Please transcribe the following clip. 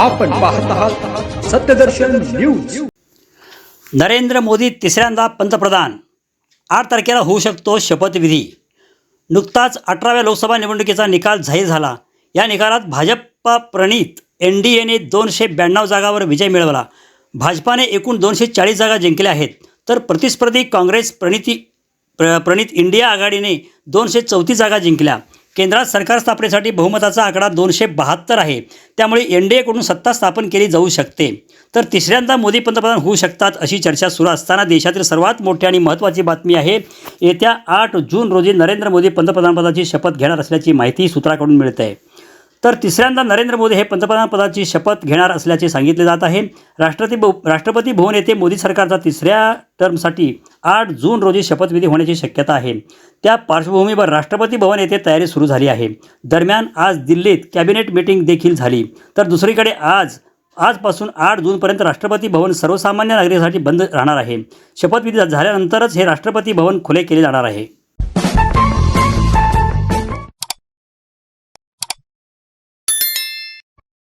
आपण पाहत आहात सत्यदर्शन न्यूज. नरेंद्र मोदी तिसऱ्यांदा पंतप्रधान. आठ तारखेला होऊ शकतो शपथविधी. नुकताच अठराव्या लोकसभा निवडणुकीचा निकाल जाहीर झाला. या निकालात भाजपा प्रणित एन डी एने दोनशे ब्याण्णव जागावर विजय मिळवला. भाजपाने एकूण दोनशे चाळीस जागा जिंकल्या आहेत. तर प्रतिस्पर्धी काँग्रेस प्रणिती प्र प्रणित इंडिया आघाडीने दोनशे चौतीस जागा जिंकल्या. केंद्रात सरकार स्थापनेसाठी बहुमताचा आकडा दोनशे बहात्तर आहे. त्यामुळे एन डी एकडून सत्ता स्थापन केली जाऊ शकते. तर तिसऱ्यांदा मोदी पंतप्रधान होऊ शकतात अशी चर्चा सुरू असताना देशातील सर्वात मोठी आणि महत्त्वाची बातमी आहे येत्या आठ जून रोजी नरेंद्र मोदी पंतप्रधानपदाची शपथ घेणार असल्याची माहिती सूत्राकडून मिळते. आहे तर तिसऱ्यांदा नरेंद्र मोदी हे पंतप्रधानपदाची शपथ घेणार असल्याचे सांगितले जात आहे. राष्ट्रपती राष्ट्रपती भवन येथे मोदी सरकारचा तिसऱ्या टर्मसाठी आठ जून रोजी शपथविधी होण्याची शक्यता आहे. त्या पार्श्वभूमीवर राष्ट्रपती भवन येथे तयारी सुरू झाली आहे. दरम्यान आज दिल्लीत कॅबिनेट मीटिंग देखील झाली. तर दुसरीकडे आज आजपासून आठ जूनपर्यंत राष्ट्रपती भवन सर्वसामान्य नागरिकांसाठी बंद राहणार आहे. शपथविधी झाल्यानंतरच हे राष्ट्रपती भवन खुले केले जाणार आहे.